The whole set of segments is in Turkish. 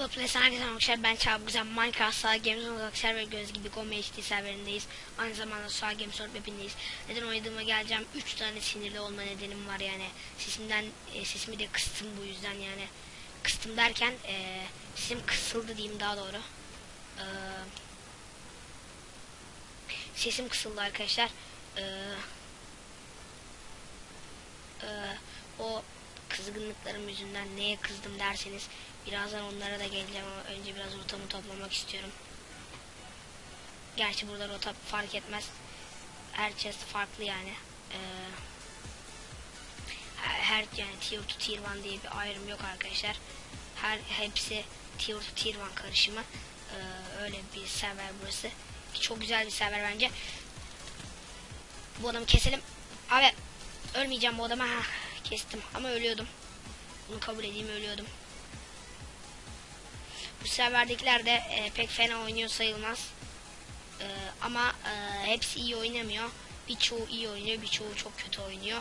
Halo Playstation herkese arkadaşlar ben Çağ Güzel Minecraft Sağ Games olarak server göz gibi Gome HD serverindeyiz. Aynı zamanda Sağ Games Orb hepindeyiz. Neden oynadığıma geleceğim. 3 tane sinirli olma nedenim var yani. Sesimden e, sesimi de kıstım bu yüzden yani. Kıstım derken e, sesim kısıldı diyeyim daha doğru. E, sesim kısıldı arkadaşlar. E, e, o kızgınlıklarım yüzünden neye kızdım derseniz birazdan onlara da geleceğim ama önce biraz rotamı toplamak istiyorum. Gerçi burada rota fark etmez. Her chest farklı yani. Ee, her, yani tier 2 tier 1 diye bir ayrım yok arkadaşlar. Her hepsi tier 2 tier 1 karışımı. Ee, öyle bir server burası. Çok güzel bir server bence. Bu adamı keselim. Abi ölmeyeceğim bu adama. Ha, kestim ama ölüyordum. Bunu kabul edeyim ölüyordum. Bu serverdekiler de e, pek fena oynuyor sayılmaz. E, ama e, hepsi iyi oynamıyor. Birçoğu iyi oynuyor, birçoğu çok kötü oynuyor.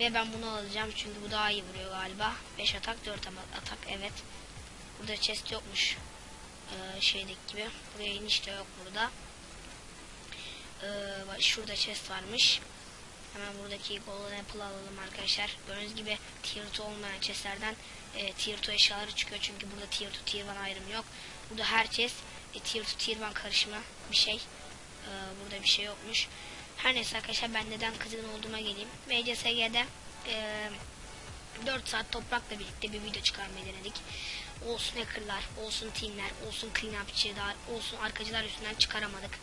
Ve ben bunu alacağım çünkü bu daha iyi vuruyor galiba. 5 atak, 4 atak evet. Burada chest yokmuş. E, şeydeki gibi. Buraya iniş de yok burada. E, şurada chest varmış. Hemen buradaki golden apple alalım arkadaşlar. Gördüğünüz gibi tier 2 olmayan chestlerden e, tier 2 eşyaları çıkıyor. Çünkü burada tier 2 tier 1 ayrım yok. Burada her chest e, tier 2 tier 1 karışımı bir şey. E, burada bir şey yokmuş. Her neyse arkadaşlar ben neden kızgın olduğuma geleyim. MCSG'de e, 4 saat toprakla birlikte bir video çıkarmayı denedik. Olsun hackerlar, olsun teamler, olsun cleanupçılar, olsun arkacılar üstünden çıkaramadık.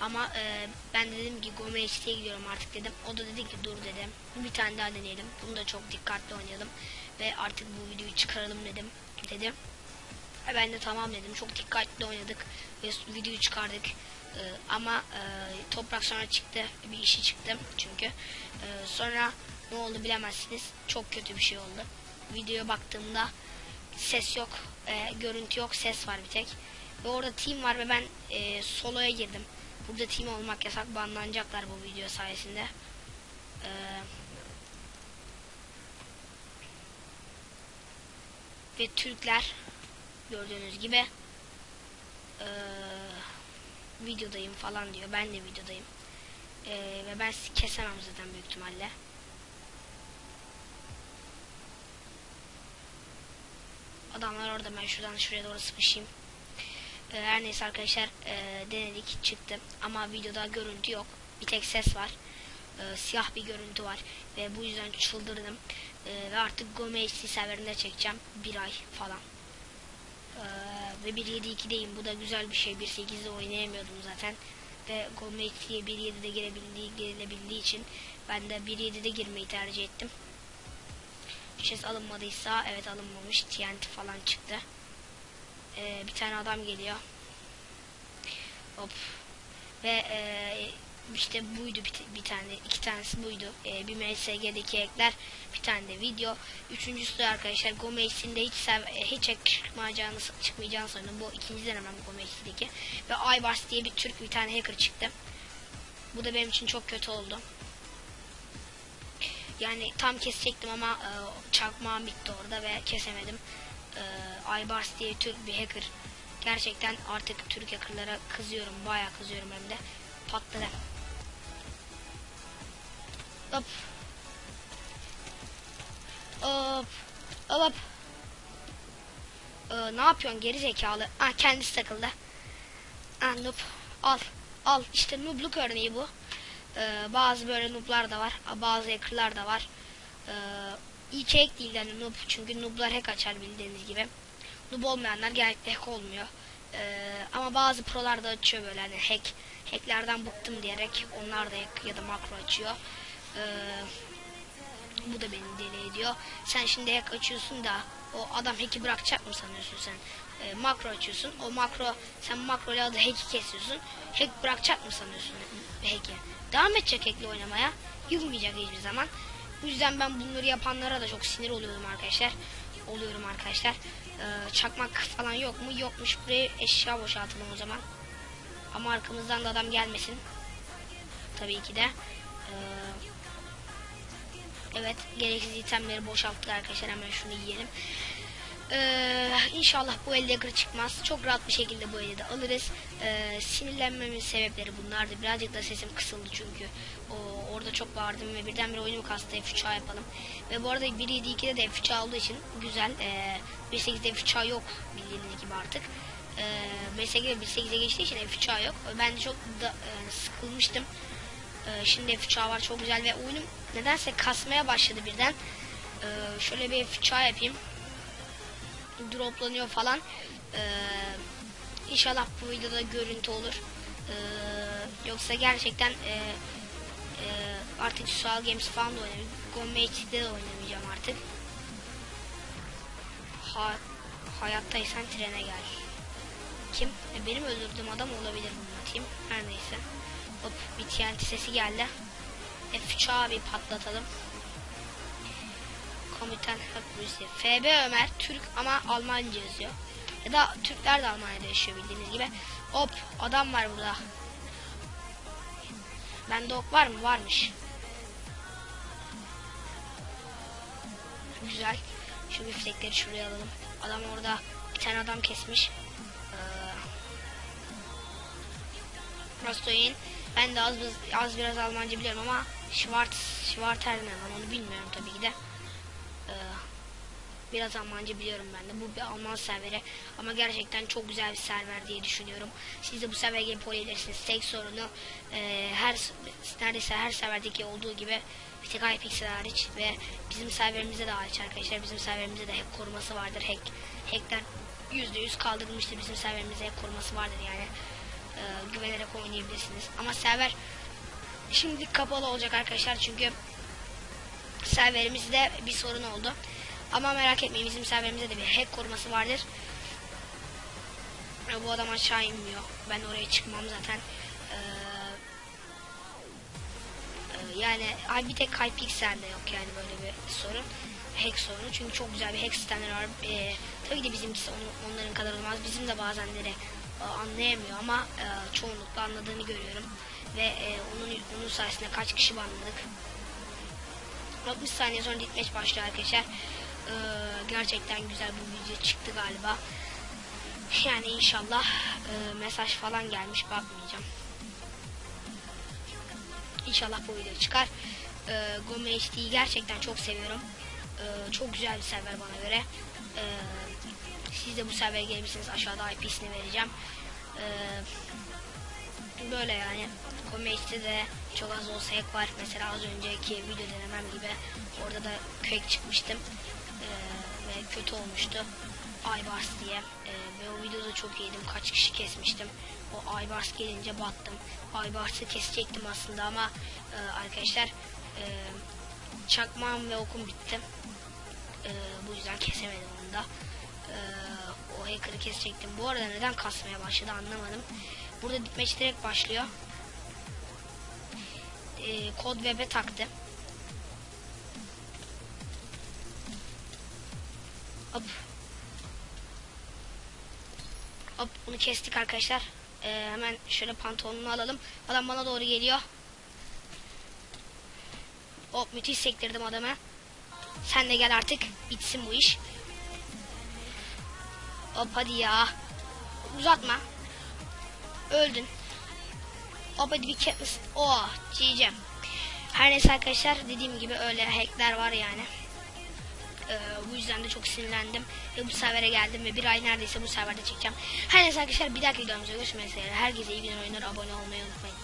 Ama e, ben de dedim ki Gome HT'ye gidiyorum artık dedim. O da dedi ki dur dedim. Bir tane daha deneyelim. Bunu da çok dikkatli oynayalım. Ve artık bu videoyu çıkaralım dedim. Dedim. E, ben de tamam dedim. Çok dikkatli oynadık. Ve videoyu çıkardık. E, ama e, toprak sonra çıktı. Bir işi çıktı. Çünkü. E, sonra ne oldu bilemezsiniz. Çok kötü bir şey oldu. Videoya baktığımda ses yok. E, görüntü yok. Ses var bir tek. Ve orada team var ve ben e, soloya girdim. Burada team olmak yasak banlanacaklar bu video sayesinde. Ee, ve Türkler gördüğünüz gibi ee, videodayım falan diyor. Ben de videodayım. Ee, ve ben kesemem zaten büyük ihtimalle. Adamlar orada ben şuradan şuraya doğru sıkışayım. Ee, her neyse arkadaşlar e, denedik çıktı. Ama videoda görüntü yok. Bir tek ses var. E, siyah bir görüntü var. Ve bu yüzden çıldırdım. E, ve artık Gome HD serverinde çekeceğim. Bir ay falan. E, ve 1.7.2'deyim bu da güzel bir şey. 1.8'de oynayamıyordum zaten. Ve Gome HD'ye 1.7'de girebildiği, girilebildiği için ben de 1.7'de girmeyi tercih ettim. Şey alınmadıysa evet alınmamış. TNT falan çıktı ee, bir tane adam geliyor. Hop. Ve e, işte buydu bir, bir tane, iki tanesi buydu. E, bir MSG'deki ekler, bir tane de video. Üçüncüsü de arkadaşlar Gomez'in de hiç sev, e, hiç çıkmayacağını, çıkmayacağını sanırım. Bu ikinci denemem Gomez'deki. Ve Aybars diye bir Türk bir tane hacker çıktı. Bu da benim için çok kötü oldu. Yani tam kesecektim ama e, çakmağım bitti orada ve kesemedim e, Aybars diye Türk bir hacker. Gerçekten artık Türk hackerlara kızıyorum. Bayağı kızıyorum hem de. Patladı. Hop. Hop. Hop. Ee, ne yapıyorsun geri zekalı? Ah kendisi takıldı. Ah noob. Al. Al. İşte noobluk örneği bu. Ee, bazı böyle nooblar da var. Bazı hackerlar da var. Ee, İlk hack değil yani noob çünkü nooblar hack açar bildiğiniz gibi. Noob olmayanlar genellikle hack olmuyor. Ee, ama bazı prolar da açıyor böyle hani hack hacklerden bıktım diyerek onlar da hack ya da makro açıyor. Ee, bu da beni deli ediyor. Sen şimdi hack açıyorsun da o adam hack'i bırakacak mı sanıyorsun sen? Ee, makro açıyorsun. O makro sen makro ile adı hack'i kesiyorsun. Hack bırakacak mı sanıyorsun hack'i? Devam edecek hack'le oynamaya. Yılmayacak hiçbir zaman. Bu yüzden ben bunları yapanlara da çok sinir oluyorum arkadaşlar. Oluyorum arkadaşlar. Ee, çakmak falan yok mu? Yokmuş. Buraya eşya boşaltalım o zaman. Ama arkamızdan da adam gelmesin. Tabii ki de. Ee, evet. Gereksiz itemleri boşalttık arkadaşlar. Hemen şunu yiyelim. Ee, inşallah bu elde kır çıkmaz. Çok rahat bir şekilde bu elde de alırız. Ee, sinirlenmemin sebepleri bunlardı. Birazcık da sesim kısıldı çünkü. Çok bağırdım ve birdenbire oyunumu kastı F3A yapalım. Ve bu arada 1.7.2'de de F3A olduğu için güzel. Ee, 1.8'de F3A yok bildiğiniz gibi artık. Ee, 1.8'de 1.8'e geçtiği için F3A yok. Ben de çok da, e, sıkılmıştım. Ee, şimdi F3A var çok güzel ve oyunum nedense kasmaya başladı birden. Ee, şöyle bir F3A yapayım droplanıyor falan. Ee, inşallah bu videoda görüntü olur. Ee, yoksa gerçekten e, e, artık Sual Games falan da oynamayacağım. Gomate'de de oynamayacağım artık. Ha, hayattaysan trene gel. Kim? E, benim öldürdüğüm adam olabilir bunu atayım. Her neyse. Hop bir TNT sesi geldi. F3 abi patlatalım. Komutan Haprusi. FB Ömer Türk ama Almanca yazıyor. Ya da Türkler de Almanya'da yaşıyor bildiğiniz gibi. Hop adam var burada. Bende ok var mı? Varmış. Güzel. Şu biftekleri şuraya alalım. Adam orada bir tane adam kesmiş. Ee, Rastoyin. Ben de az, az biraz Almanca biliyorum ama Schwarz, Schwarzer ne lan onu bilmiyorum tabii ki de. Ee, biraz Almanca biliyorum ben de. Bu bir Alman serveri ama gerçekten çok güzel bir server diye düşünüyorum. Siz de bu servere gelip oynayabilirsiniz. Tek sorunu e, her neredeyse her serverdeki olduğu gibi bir tek iPixel hariç ve bizim serverimizde de hariç arkadaşlar. Bizim serverimizde de hack koruması vardır. Hack, hackler %100 kaldırılmıştır. Bizim serverimizde hack koruması vardır yani. Ee, güvenerek oynayabilirsiniz. Ama server şimdi kapalı olacak arkadaşlar çünkü serverimizde bir sorun oldu. Ama merak etmeyin bizim serverimizde de bir hack koruması vardır. Bu adam aşağı inmiyor. Ben oraya çıkmam zaten. Ee, e, yani bir tek Hypixel'de yok yani böyle bir sorun. Hack sorunu. Çünkü çok güzel bir hack sistemleri var. Ee, tabii ki de bizimkisi on, onların kadar olmaz. Bizim de bazenleri e, anlayamıyor ama e, çoğunlukla anladığını görüyorum. Ve e, onun, onun sayesinde kaç kişi banladık. 60 saniye sonra ditmeç başlıyor arkadaşlar. Ee, gerçekten güzel bu video çıktı galiba. Yani inşallah e, mesaj falan gelmiş bakmayacağım. İnşallah bu video çıkar. E, Gome HD'yi gerçekten çok seviyorum. E, çok güzel bir server bana göre. E, siz de bu servere gelebilirsiniz. Aşağıda IP'sini vereceğim. E, böyle yani. Comex'te de çok az olsa hack var. Mesela az önceki video denemem gibi orada da crack çıkmıştım. Kötü olmuştu. Aybars diye. Ee, ve o videoda çok iyiydim. Kaç kişi kesmiştim. O Aybars gelince battım. Aybars'ı kesecektim aslında ama e, arkadaşlar e, çakmağım ve okum bitti. E, bu yüzden kesemedim onu da. E, o hacker'ı kesecektim. Bu arada neden kasmaya başladı anlamadım. Burada match direkt başlıyor. E, kod web'e taktı. Hop. Hop bunu kestik arkadaşlar. E, hemen şöyle pantolonunu alalım. Adam bana doğru geliyor. Hop müthiş sektirdim adamı. Sen de gel artık. Bitsin bu iş. Hop hadi ya. Uzatma. Öldün. Hop hadi bir Katniss. Oh diyeceğim. Her neyse arkadaşlar dediğim gibi öyle hackler var yani. Ee, bu yüzden de çok sinirlendim. Ve bu servere geldim ve bir ay neredeyse bu serverde çekeceğim. Her neyse arkadaşlar bir dahaki videomuzda görüşmek üzere. Herkese iyi günler oyunlar abone olmayı unutmayın.